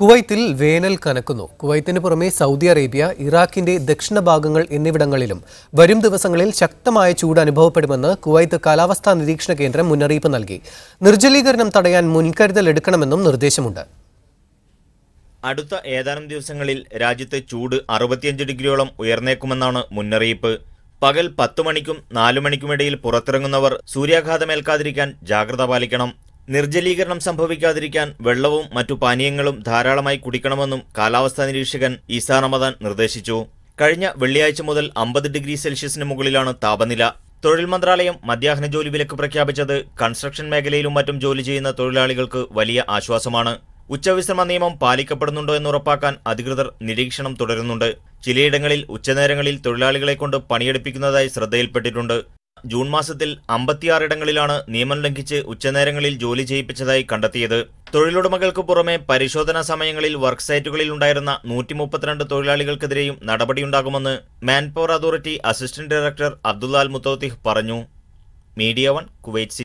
കുവൈത്തിൽ വേനൽ കനക്കുന്നു. കുവൈത്തിന് പുറമെ സൗദി അറേബ്യ ഇറാഖിന്റെ ദക്ഷിണ ഭാഗങ്ങൾ എന്നിവിടങ്ങളിലും വരും ദിവസങ്ങളിൽ ശക്തമായ ചൂട് അനുഭവപ്പെടുമെന്ന് കുവൈത്ത് കാലാവസ്ഥാ നിരീക്ഷണ കേന്ദ്രം മുന്നറിയിപ്പ് നൽകി. നിർജലീകരണം തടയാൻ മുൻകരുതൽ എടുക്കണമെന്നും നിർദ്ദേശമുണ്ട്. അടുത്ത ഏതാനും ദിവസങ്ങളിൽ രാജ്യത്ത് ചൂട് അറുപത്തിയഞ്ച് ഡിഗ്രിയോളം ഉയർന്നേക്കുമെന്നാണ് മുന്നറിയിപ്പ്. പകൽ പത്തു മണിക്കും നാലു മണിക്കുമിടയിൽ പുറത്തിറങ്ങുന്നവർ സൂര്യാഘാതമേൽക്കാതിരിക്കാൻ ജാഗ്രത പാലിക്കണം. നിർജലീകരണം സംഭവിക്കാതിരിക്കാൻ വെള്ളവും മറ്റു പാനീയങ്ങളും ധാരാളമായി കുടിക്കണമെന്നും കാലാവസ്ഥാ നിരീക്ഷകൻ ഈസാ റമദാൻ നിർദ്ദേശിച്ചു. കഴിഞ്ഞ വെള്ളിയാഴ്ച മുതൽ അമ്പത് ഡിഗ്രി സെൽഷ്യസിന് മുകളിലാണ് താപനില. തൊഴിൽ മന്ത്രാലയം മധ്യാഹ്ന ജോലി വിലക്ക് പ്രഖ്യാപിച്ചത് കൺസ്ട്രക്ഷൻ മേഖലയിലും മറ്റും ജോലി ചെയ്യുന്ന തൊഴിലാളികൾക്ക് വലിയ ആശ്വാസമാണ്. ഉച്ചവിശ്രമ നിയമം പാലിക്കപ്പെടുന്നുണ്ടോ എന്ന് ഉറപ്പാക്കാൻ അധികൃതർ നിരീക്ഷണം തുടരുന്നുണ്ട്. ചിലയിടങ്ങളിൽ ഉച്ചനേരങ്ങളിൽ തൊഴിലാളികളെ കൊണ്ട് പണിയെടുപ്പിക്കുന്നതായി ശ്രദ്ധയിൽപ്പെട്ടിട്ടുണ്ട്. ജൂൺ മാസത്തിൽ അമ്പത്തിയാറിടങ്ങളിലാണ് നിയമം ലംഘിച്ച് ഉച്ചനേരങ്ങളിൽ ജോലി ചെയ്യിപ്പിച്ചതായി കണ്ടെത്തിയത്. തൊഴിലുടമകൾക്ക് പുറമെ പരിശോധനാ സമയങ്ങളിൽ വർക്ക് സൈറ്റുകളിൽ ഉണ്ടായിരുന്ന നൂറ്റി മുപ്പത്തിരണ്ട് തൊഴിലാളികൾക്കെതിരെയും നടപടിയുണ്ടാകുമെന്ന് മാൻപവർ അതോറിറ്റി അസിസ്റ്റന്റ് ഡയറക്ടർ അബ്ദുല്ലാൽ മുത്തോത്തിഹ് പറഞ്ഞു. Media one Kuwait